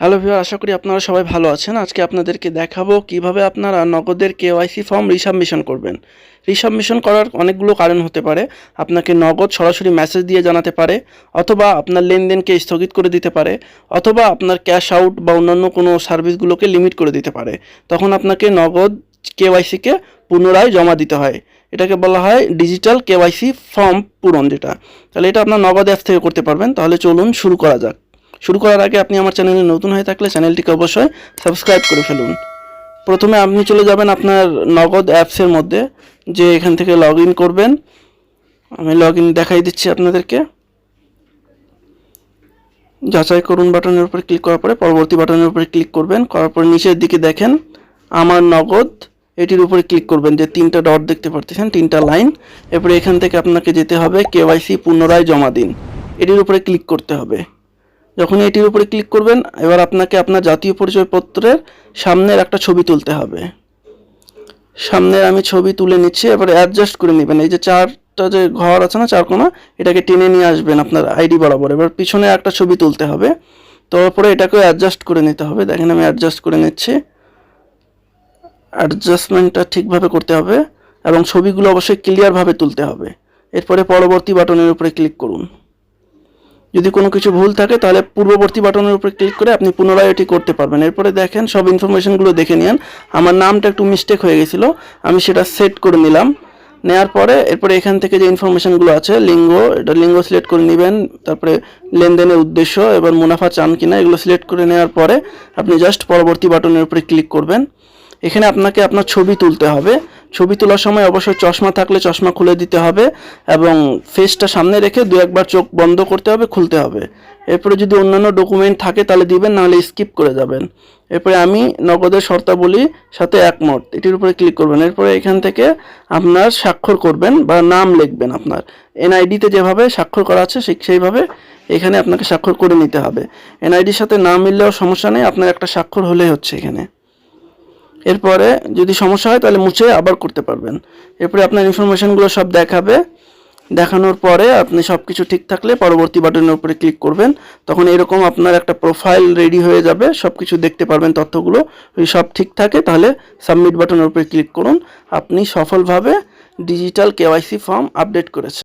Hello viewer, আশা করি আপনারা সবাই ভালো আছেন। আজকে আপনাদেরকে দেখাবো কীভাবে আপনারা নগদের কেওয়াইসি ফর্ম রিসাবমিশন করবেন। রিসাবমিশন করার অনেকগুলো কারণ হতে পারে। আপনাকে নগদ সরাসরি মেসেজ দিয়ে জানাতে পারে, অথবা আপনার লেনদেনকে স্থগিত করে দিতে পারে, অথবা আপনার ক্যাশ আউট বা অন্যান্য কোনো সার্ভিসগুলোকে লিমিট করে দিতে পারে। তখন আপনাকে নগদ কেওয়াইসিকে পুনরায় জমা দিতে হয়। এটাকে বলা হয় ডিজিটাল কেওয়াইসি ফর্ম পূরণ যেটা। তাহলে এটা আপনার নগদ অ্যাপ থেকে করতে পারবেন। তাহলে চলুন শুরু করা যাক। শুরু করার আগে আপনি আমার চ্যানেলে নতুন হয়ে থাকলে চ্যানেলটিকে অবশ্যই সাবস্ক্রাইব করে ফেলুন। প্রথমে আপনি চলে যাবেন আপনার নগদ অ্যাপসের মধ্যে, যে এখান থেকে লগ ইন করবেন। আমি লগ ইন দেখাই দিচ্ছি আপনাদেরকে। যাচাই করুন বাটনের উপরে ক্লিক করার পরে পরবর্তী বাটনের উপরে ক্লিক করবেন। করার পরে নিচের দিকে দেখেন, আমার নগদ, এটির উপরে ক্লিক করবেন যে তিনটা ডট দেখতে পাচ্ছেন তিনটা লাইন। এরপরে এখান থেকে আপনাকে যেতে হবে, কেওয়াইসি পুনরায় জমা দিন। এটির উপরে ক্লিক করতে হবে। যখন এটির উপরে ক্লিক করবেন, এবার আপনাকে আপনার জাতীয় পরিচয়পত্রের সামনের একটা ছবি তুলতে হবে। সামনের আমি ছবি তুলে নিচ্ছি, এবার অ্যাডজাস্ট করে নেবেন। এই যে চারটা যে ঘর আছে না, চার চারকোনা এটাকে টেনে নিয়ে আসবেন আপনার আইডি বরাবর। এবার পিছনে একটা ছবি তুলতে হবে। তারপরে এটাকেও অ্যাডজাস্ট করে নিতে হবে। দেখেন আমি অ্যাডজাস্ট করে নিচ্ছি। অ্যাডজাস্টমেন্টটা ঠিকভাবে করতে হবে এবং ছবিগুলো অবশ্যই ক্লিয়ারভাবে তুলতে হবে। এরপরে পরবর্তী বাটনের উপরে ক্লিক করুন। যদি কোনো কিছু ভুল থাকে, তাহলে পূর্ববর্তী বাটনের উপরে ক্লিক করে আপনি পুনরায় এটি করতে পারবেন। এরপরে দেখেন, সব ইনফরমেশনগুলো দেখে নিন। আমার নামটা একটু মিস্টেক হয়ে গেছিল, আমি সেটা সেট করে নিলাম। নেওয়ার পরে, এরপরে এখান থেকে যে ইনফরমেশনগুলো আছে, লিঙ্গ, এটা লিঙ্গ সিলেক্ট করে নেবেন। তারপরে লেনদেনের উদ্দেশ্য, এবার মুনাফা চান কিনা, এগুলো সিলেক্ট করে নেওয়ার পরে আপনি জাস্ট পরবর্তী বাটনের উপরে ক্লিক করবেন। এখানে আপনাকে আপনার ছবি তুলতে হবে। ছবি তোলার সময় অবশ্যই চশমা থাকলে চশমা খুলে দিতে হবে এবং ফেসটা সামনে রেখে দু একবার চোখ বন্ধ করতে হবে, খুলতে হবে। এরপরে যদি অন্যান্য ডকুমেন্ট থাকে তাহলে দিবেন, নাহলে স্কিপ করে যাবেন। এরপরে আমি নগদের শর্তাবলী সাথে একমত। এটির উপরে ক্লিক করবেন। এরপরে এখান থেকে আপনার স্বাক্ষর করবেন বা নাম লিখবেন আপনার। এনআইডিতে যেভাবে স্বাক্ষর করা আছে, ঠিক সেইভাবে এখানে আপনাকে স্বাক্ষর করে নিতে হবে। এনআইডির সাথে না মিললেও সমস্যা নেই, আপনার একটা স্বাক্ষর হলেই হচ্ছে এখানে। এরপরে যদি সমস্যা হয় তাহলে মুছে আবার করতে পারবেন। এরপরে আপনার ইনফরমেশনগুলো সব দেখাবে। দেখানোর পরে আপনি সব কিছু ঠিক থাকলে পরবর্তী বাটনের উপরে ক্লিক করবেন। তখন এরকম আপনার একটা প্রোফাইল রেডি হয়ে যাবে। সব কিছু দেখতে পারবেন তথ্যগুলো। যদি সব ঠিক থাকে তাহলে সাবমিট বাটনের উপরে ক্লিক করুন। আপনি সফলভাবে ডিজিটাল কেওয়াইসি ফর্ম আপডেট করেছেন।